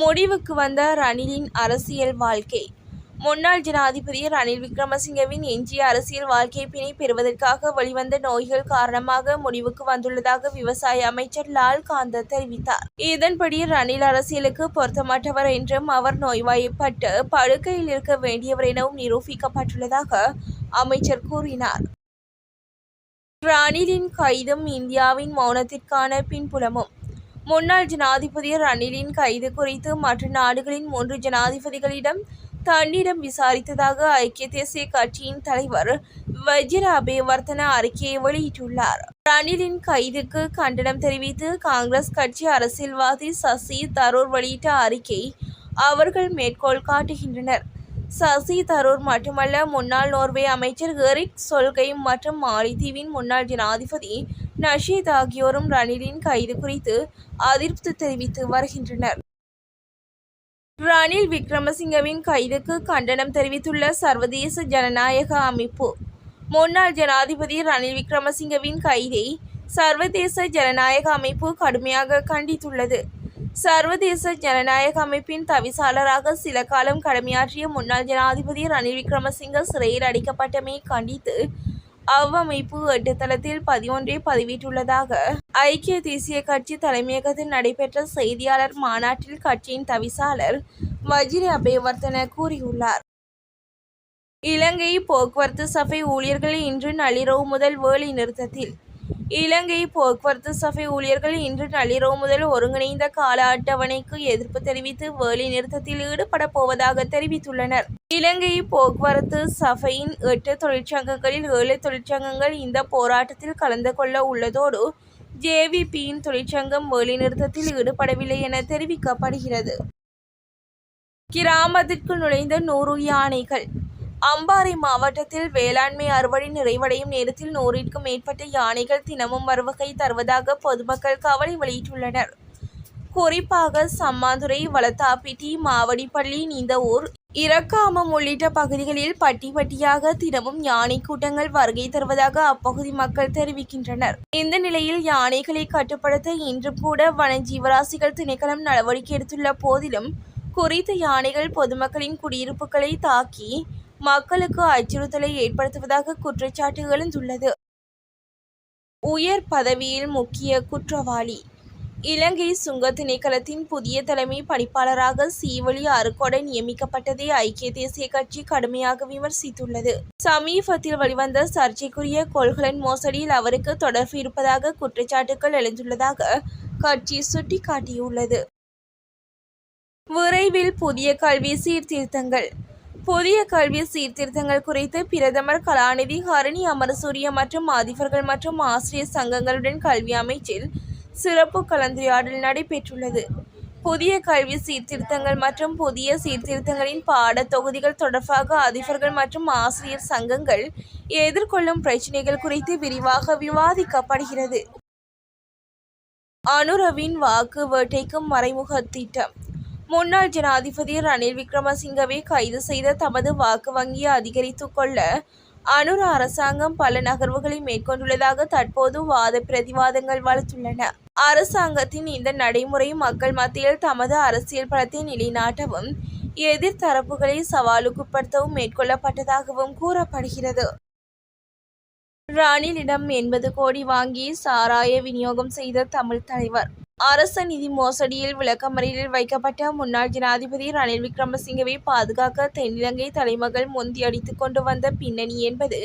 முடிவுக்கு வந்த ரணிலின் அரசியல் வாழ்க்கை. முன்னாள் ஜனாதிபதி ரணில் விக்ரமசிங்கவின் எஞ்சிய அரசியல் வாழ்க்கைப்பினை பெறுவதற்காக வெளிவந்த நோய்கள் காரணமாக முடிவுக்கு வந்துள்ளதாக விவசாய அமைச்சர் லால் காந்த தெரிவித்தார். இதன்படி ரணில் அரசியலுக்கு பொருத்தமற்றவர் என்றும் அவர் நோய்வாய்ப்பட்டு படுக்கையில் இருக்க வேண்டியவர் எனவும் நிரூபிக்கப்பட்டுள்ளதாக அமைச்சர் கூறினார். ரணிலின் கைதும் இந்தியாவின் மௌனத்திற்கான பின்புலமும். முன்னாள் ஜனாதிபதி ரணிலின் கைது குறித்து மற்ற நாடுகளின் மூன்று ஜனாதிபதிகளிடம் தன்னிடம் விசாரித்ததாக ஐக்கிய தேசிய கட்சியின் தலைவர் வஜிர அபேவர்த்தன அறிக்கையை வெளியிட்டுள்ளார். ரணிலின் கைதுக்கு கண்டனம் தெரிவித்து காங்கிரஸ் கட்சி அரசியல்வாதி சசி தரூர் வெளியிட்ட அறிக்கை அவர்கள் மேற்கோள் காட்டுகின்றனர். சசி தரூர் மட்டுமல்ல முன்னாள் நோர்வே அமைச்சர் எரிக் சொல்கை மற்றும் மாலித்தீவின் முன்னாள் ஜனாதிபதி நஷீத் ஆகியோரும் ரணிலின் கைது குறித்து அதிருப்தி தெரிவித்து வருகின்றனர். ரணில் விக்ரமசிங்கவின் கைதுக்கு கண்டனம் தெரிவித்துள்ள சர்வதேச ஜனநாயக அமைப்பு. முன்னாள் ஜனாதிபதி ரணில் விக்ரமசிங்கவின் கைதை சர்வதேச ஜனநாயக அமைப்பு கடுமையாக கண்டித்துள்ளது. சர்வதேச ஜனநாயக அமைப்பின் தவிசாளராக சில காலம் கடமையாற்றிய முன்னாள் ஜனாதிபதி ரணில் விக்ரமசிங்க சிறையில் அடைக்கப்பட்டமை கண்டித்து அவ்வமைப்பு எட்டு பதினொன்றை பதிவிட்டுள்ளதாக ஐக்கிய தேசிய கட்சி தலைமையகத்தில் நடைபெற்ற செய்தியாளர் மாநாட்டில் கட்சியின் தவிசாளர் வஜிரி அபேவர்த்தன கூறியுள்ளார். இலங்கை போக்குவரத்து சபை ஊழியர்கள் இன்று நள்ளிரவு முதல் வேலை நிறுத்தத்தில் இலங்கை போக்குவரத்து சபை ஊழியர்கள் இன்று நள்ளிரவு முதல் ஒருங்கிணைந்த கால அட்டவணைக்கு எதிர்ப்பு தெரிவித்து வேலை நிறுத்தத்தில் ஈடுபட போவதாக தெரிவித்துள்ளனர். இலங்கை போக்குவரத்து சபையின் எட்டு தொழிற்சங்கங்களில் ஏழு தொழிற்சங்கங்கள் இந்த போராட்டத்தில் கலந்து கொள்ள உள்ளதோடு ஜேவிபியின் தொழிற்சங்கம் வேலைநிறுத்தத்தில் ஈடுபடவில்லை என தெரிவிக்கப்படுகிறது. கிராமத்திற்குள் நுழைந்த நூறு யானைகள் அம்பாறை மாவட்டத்தில் வேளாண்மை அறுவடை நிறைவடையும் நேரத்தில் நூறிற்கும் மேற்பட்ட யானைகள் தினமும் வருவகை தருவதாக பொதுமக்கள் கவலை வெளியிட்டுள்ளனர். குறிப்பாக சம்மாதுரை வளத்தாப்பிட்டி மாவடிப்பள்ளி நீந்தவூர் இரக்காமம் உள்ளிட்ட பகுதிகளில் பட்டி பட்டியாக தினமும் யானை கூட்டங்கள் வருகை தருவதாக அப்பகுதி மக்கள் தெரிவிக்கின்றனர். இந்த நிலையில் யானைகளை கட்டுப்படுத்த இன்று கூட வன ஜீவராசிகள் திணைக்களம் நடவடிக்கை எடுத்துள்ள போதிலும் குறித்த யானைகள் பொதுமக்களின் குடியிருப்புகளை தாக்கி மக்களுக்கு அச்சுறுத்தலை ஏற்படுத்துவதாக குற்றச்சாட்டு எழுந்துள்ளது. உயர் பதவியில் முக்கிய குற்றவாளி. இலங்கை சுங்க திணைக்களத்தின் புதிய தலைமை பணிப்பாளராக சீவலி அருக்கொடை நியமிக்கப்பட்டதை ஐக்கிய தேசிய கட்சி கடுமையாக விமர்சித்துள்ளது. சமீபத்தில் வெளிவந்த சர்ச்சைக்குரிய கொள்கலன் மோசடியில் அவருக்கு தொடர்பு இருப்பதாக குற்றச்சாட்டுகள் எழுந்துள்ளதாக கட்சி சுட்டிக்காட்டியுள்ளது. விரைவில் புதிய கல்வி சீர்திருத்தங்கள். புதிய கல்வி சீர்திருத்தங்கள் குறித்து பிரதமர் கலாநிதி ஹரணி அமரசூரிய மற்றும் அதிபர்கள் மற்றும் ஆசிரியர் சங்கங்களுடன் கல்வி அமைச்சில் சிறப்பு கலந்துரையாடல் நடைபெற்றுள்ளது. புதிய கல்வி சீர்திருத்தங்கள் மற்றும் புதிய சீர்திருத்தங்களின் பாடத் தொகுதிகள் தொடர்பாக அதிபர்கள் மற்றும் ஆசிரியர் சங்கங்கள் எதிர்கொள்ளும் பிரச்சினைகள் குறித்து விரிவாக விவாதிக்கப்படுகிறது. அனுரவின் வாக்கு வேட்டைக்கும் மறைமுக திட்டம் முன்னாள் ஜனாதிபதி ரணில் விக்ரமசிங்கவை கைது செய்த தமது வாக்கு வங்கியை அதிகரித்துக் கொள்ள அனுர அரசாங்கம் பல நகர்வுகளை மேற்கொண்டுள்ளதாக தற்போது வாத பிரதிவாதங்கள் வளர்த்துள்ளன. அரசாங்கத்தின் இந்த நடைமுறை மக்கள் மத்தியில் தமது அரசியல் பலத்தை நிலைநாட்டவும் எதிர்த்தரப்புகளை சவாலுக்குட்படுத்தவும் மேற்கொள்ளப்பட்டதாகவும் கூறப்படுகிறது. ராணிலிடம் எண்பது கோடி வாங்கி சாராய விநியோகம் செய்த தமிழ் தலைவர் அரச நிதி மோசடியில் விளக்கமறியலில் வைக்கப்பட்ட முன்னாள் ஜனாதிபதி ரணில் விக்ரமசிங்கவை பாதுகாக்க தென்னிலங்கை தலைமகள் முந்தி கொண்டு வந்த பின்னணி என்பது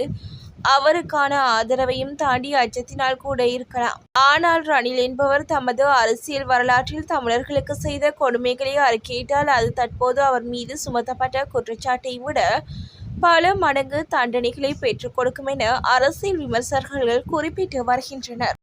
அவருக்கான ஆதரவையும் தாண்டி அச்சத்தினால் கூட இருக்கலாம். ஆனால் ரணில் என்பவர் தமது அரசியல் வரலாற்றில் தமிழர்களுக்கு செய்த கொடுமைகளை அறிக்கையிட்டால் அது தற்போது அவர் மீது சுமத்தப்பட்ட குற்றச்சாட்டை விட பல மடங்கு தண்டனைகளை பெற்றுக் கொடுக்கும் என அரசியல் விமர்சகர்கள் குறிப்பிட்டு வருகின்றனர்.